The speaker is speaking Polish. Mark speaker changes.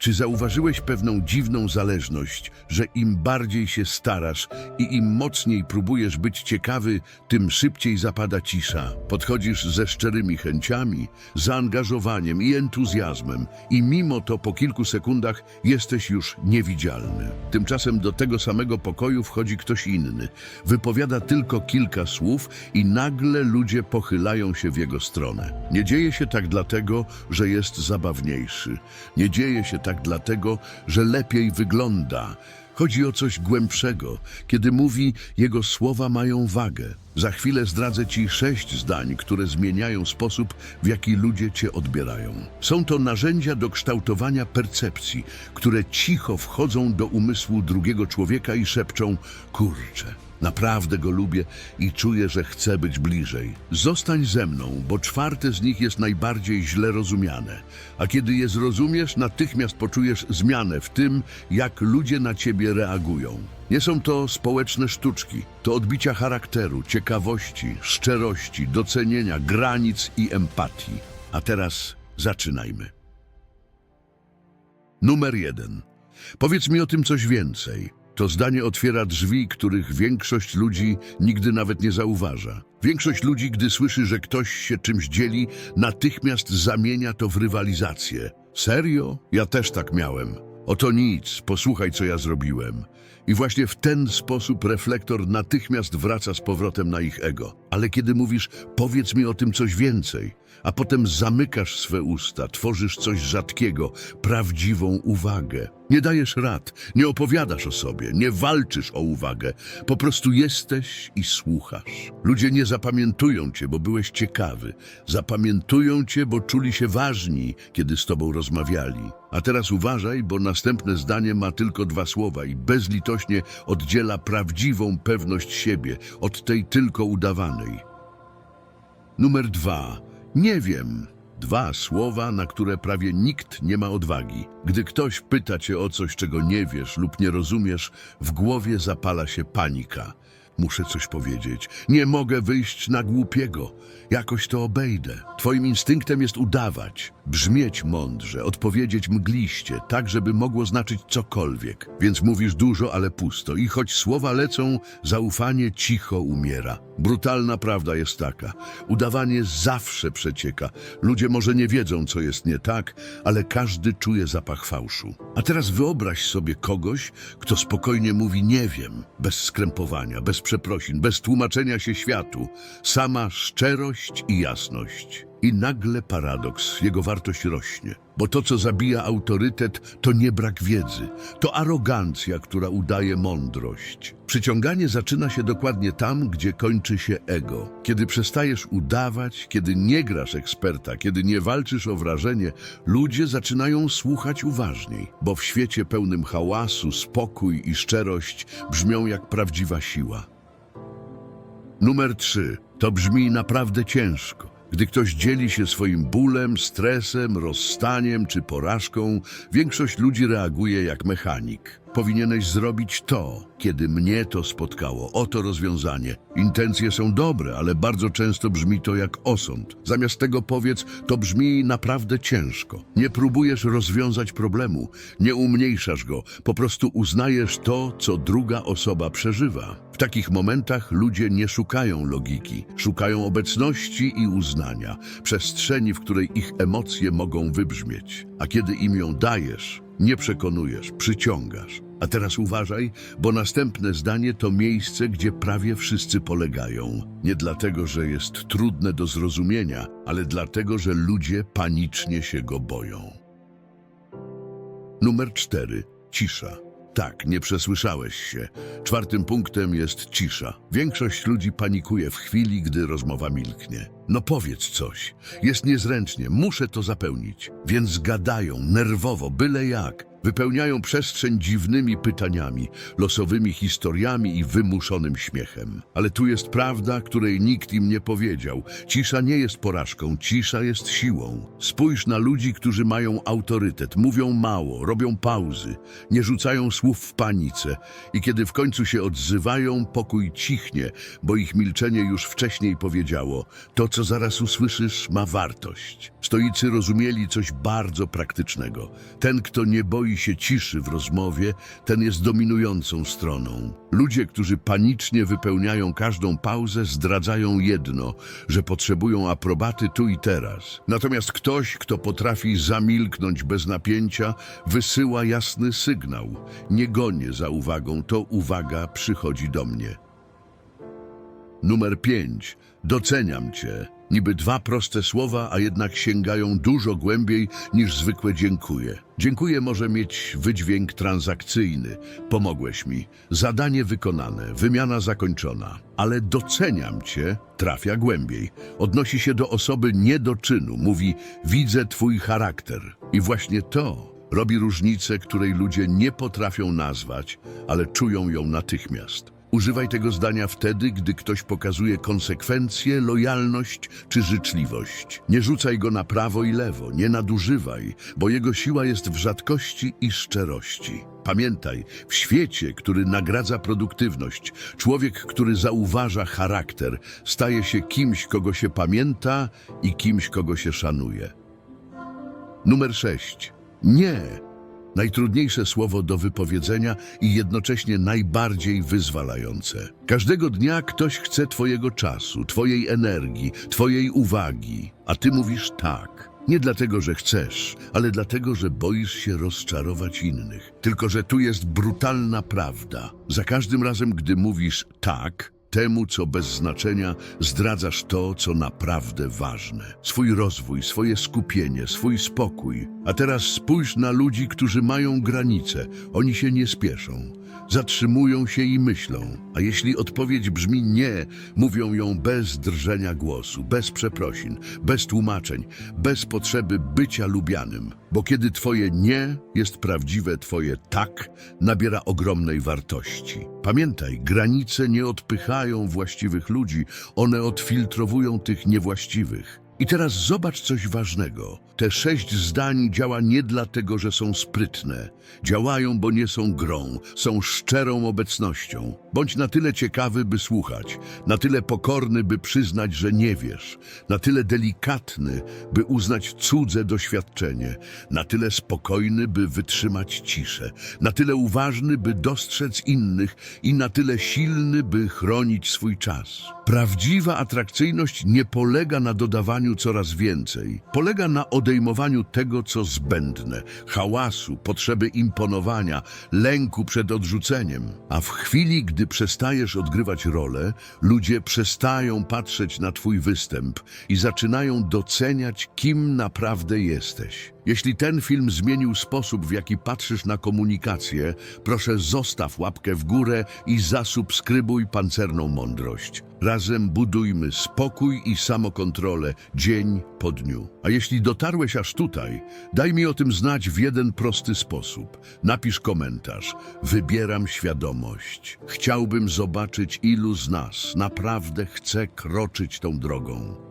Speaker 1: Czy zauważyłeś pewną dziwną zależność, że im bardziej się starasz i im mocniej próbujesz być ciekawy, tym szybciej zapada cisza? Podchodzisz ze szczerymi chęciami, zaangażowaniem i entuzjazmem i mimo to po kilku sekundach jesteś już niewidzialny. Tymczasem do tego samego pokoju wchodzi ktoś inny, wypowiada tylko kilka słów i nagle ludzie pochylają się w jego stronę. Nie dzieje się tak dlatego, że jest zabawniejszy. Nie dzieje się tak dlatego, że lepiej wygląda. Chodzi o coś głębszego. Kiedy mówi, jego słowa mają wagę. Za chwilę zdradzę ci sześć zdań, które zmieniają sposób, w jaki ludzie cię odbierają. Są to narzędzia do kształtowania percepcji, które cicho wchodzą do umysłu drugiego człowieka i szepczą: Kurczę. Naprawdę go lubię i czuję, że chcę być bliżej. Zostań ze mną, bo czwarte z nich jest najbardziej źle rozumiane. A kiedy je zrozumiesz, natychmiast poczujesz zmianę w tym, jak ludzie na ciebie reagują. Nie są to społeczne sztuczki, to odbicia charakteru, ciekawości, szczerości, docenienia, granic i empatii. A teraz zaczynajmy. Numer jeden. Powiedz mi o tym coś więcej. To zdanie otwiera drzwi, których większość ludzi nigdy nawet nie zauważa. Większość ludzi, gdy słyszy, że ktoś się czymś dzieli, natychmiast zamienia to w rywalizację. Serio? Ja też tak miałem. Oto nic, posłuchaj, co ja zrobiłem. I właśnie w ten sposób reflektor natychmiast wraca z powrotem na ich ego. Ale kiedy mówisz, powiedz mi o tym coś więcej, a potem zamykasz swe usta, tworzysz coś rzadkiego, prawdziwą uwagę. Nie dajesz rad, nie opowiadasz o sobie, nie walczysz o uwagę, po prostu jesteś i słuchasz. Ludzie nie zapamiętują cię, bo byłeś ciekawy. Zapamiętują cię, bo czuli się ważni, kiedy z tobą rozmawiali. A teraz uważaj, bo następne zdanie ma tylko dwa słowa i bezlitośnie oddziela prawdziwą pewność siebie od tej tylko udawanej. Numer dwa. Nie wiem. Dwa słowa, na które prawie nikt nie ma odwagi. Gdy ktoś pyta cię o coś, czego nie wiesz lub nie rozumiesz, w głowie zapala się panika. Muszę coś powiedzieć. Nie mogę wyjść na głupiego. Jakoś to obejdę. Twoim instynktem jest udawać, brzmieć mądrze, odpowiedzieć mgliście, tak żeby mogło znaczyć cokolwiek. Więc mówisz dużo, ale pusto. I choć słowa lecą, zaufanie cicho umiera. Brutalna prawda jest taka. Udawanie zawsze przecieka. Ludzie może nie wiedzą, co jest nie tak, ale każdy czuje zapach fałszu. A teraz wyobraź sobie kogoś, kto spokojnie mówi nie wiem, bez skrępowania, bez przeprosin, bez tłumaczenia się światu. Sama szczerość i jasność. I nagle paradoks, jego wartość rośnie. Bo to, co zabija autorytet, to nie brak wiedzy, to arogancja, która udaje mądrość. Przyciąganie zaczyna się dokładnie tam, gdzie kończy się ego. Kiedy przestajesz udawać, kiedy nie grasz eksperta, kiedy nie walczysz o wrażenie, ludzie zaczynają słuchać uważniej, bo w świecie pełnym hałasu, spokój i szczerość brzmią jak prawdziwa siła. Numer 3. To brzmi naprawdę ciężko. Gdy ktoś dzieli się swoim bólem, stresem, rozstaniem czy porażką, większość ludzi reaguje jak mechanik. Powinieneś zrobić to, kiedy mnie to spotkało. Oto rozwiązanie. Intencje są dobre, ale bardzo często brzmi to jak osąd. Zamiast tego powiedz, to brzmi naprawdę ciężko. Nie próbujesz rozwiązać problemu, nie umniejszasz go, po prostu uznajesz to, co druga osoba przeżywa. W takich momentach ludzie nie szukają logiki, szukają obecności i uznania, przestrzeni, w której ich emocje mogą wybrzmieć. A kiedy im ją dajesz, nie przekonujesz, przyciągasz. A teraz uważaj, bo następne zdanie to miejsce, gdzie prawie wszyscy polegają. Nie dlatego, że jest trudne do zrozumienia, ale dlatego, że ludzie panicznie się go boją. Numer cztery. Cisza. Tak, nie przesłyszałeś się. Czwartym punktem jest cisza. Większość ludzi panikuje w chwili, gdy rozmowa milknie. No powiedz coś. Jest niezręcznie, muszę to zapełnić. Więc gadają, nerwowo, byle jak. Wypełniają przestrzeń dziwnymi pytaniami, losowymi historiami i wymuszonym śmiechem. Ale tu jest prawda, której nikt im nie powiedział. Cisza nie jest porażką, cisza jest siłą. Spójrz na ludzi, którzy mają autorytet, mówią mało, robią pauzy, nie rzucają słów w panice i kiedy w końcu się odzywają, pokój cichnie, bo ich milczenie już wcześniej powiedziało: To, co zaraz usłyszysz, ma wartość. Stoicy rozumieli coś bardzo praktycznego. Ten, kto nie boi się ciszy w rozmowie, ten jest dominującą stroną. Ludzie, którzy panicznie wypełniają każdą pauzę, zdradzają jedno, że potrzebują aprobaty tu i teraz. Natomiast ktoś, kto potrafi zamilknąć bez napięcia, wysyła jasny sygnał. Nie gonię za uwagą, to uwaga przychodzi do mnie. Numer 5. Doceniam cię. Niby dwa proste słowa, a jednak sięgają dużo głębiej niż zwykłe dziękuję. Dziękuję może mieć wydźwięk transakcyjny. Pomogłeś mi. Zadanie wykonane, wymiana zakończona. Ale doceniam cię trafia głębiej. Odnosi się do osoby nie do czynu. Mówi, widzę twój charakter. I właśnie to robi różnicę, której ludzie nie potrafią nazwać, ale czują ją natychmiast. Używaj tego zdania wtedy, gdy ktoś pokazuje konsekwencje, lojalność czy życzliwość. Nie rzucaj go na prawo i lewo, nie nadużywaj, bo jego siła jest w rzadkości i szczerości. Pamiętaj, w świecie, który nagradza produktywność, człowiek, który zauważa charakter, staje się kimś, kogo się pamięta i kimś, kogo się szanuje. Numer 6. Nie. Najtrudniejsze słowo do wypowiedzenia i jednocześnie najbardziej wyzwalające. Każdego dnia ktoś chce Twojego czasu, Twojej energii, Twojej uwagi, a Ty mówisz tak. Nie dlatego, że chcesz, ale dlatego, że boisz się rozczarować innych. Tylko, że tu jest brutalna prawda. Za każdym razem, gdy mówisz tak, Temu, co bez znaczenia, zdradzasz to, co naprawdę ważne. Swój rozwój, swoje skupienie, swój spokój. A teraz spójrz na ludzi, którzy mają granice. Oni się nie spieszą. Zatrzymują się i myślą. A jeśli odpowiedź brzmi nie, mówią ją bez drżenia głosu, bez przeprosin, bez tłumaczeń, bez potrzeby bycia lubianym. Bo kiedy twoje nie jest prawdziwe, twoje tak nabiera ogromnej wartości. Pamiętaj, granice nie odpychają właściwych ludzi, one odfiltrowują tych niewłaściwych. I teraz zobacz coś ważnego. Te sześć zdań działa nie dlatego, że są sprytne. Działają, bo nie są grą, są szczerą obecnością. Bądź na tyle ciekawy, by słuchać, na tyle pokorny, by przyznać, że nie wiesz, na tyle delikatny, by uznać cudze doświadczenie, na tyle spokojny, by wytrzymać ciszę, na tyle uważny, by dostrzec innych i na tyle silny, by chronić swój czas. Prawdziwa atrakcyjność nie polega na dodawaniu coraz więcej. Polega na odejmowaniu tego, co zbędne, hałasu, potrzeby imponowania, lęku przed odrzuceniem. A w chwili, gdy przestajesz odgrywać rolę, ludzie przestają patrzeć na twój występ i zaczynają doceniać, kim naprawdę jesteś. Jeśli ten film zmienił sposób, w jaki patrzysz na komunikację, proszę zostaw łapkę w górę i zasubskrybuj pancerną mądrość. Razem budujmy spokój i samokontrolę dzień po dniu. A jeśli dotarłeś aż tutaj, daj mi o tym znać w jeden prosty sposób. Napisz komentarz. Wybieram świadomość. Chciałbym zobaczyć, ilu z nas naprawdę chce kroczyć tą drogą.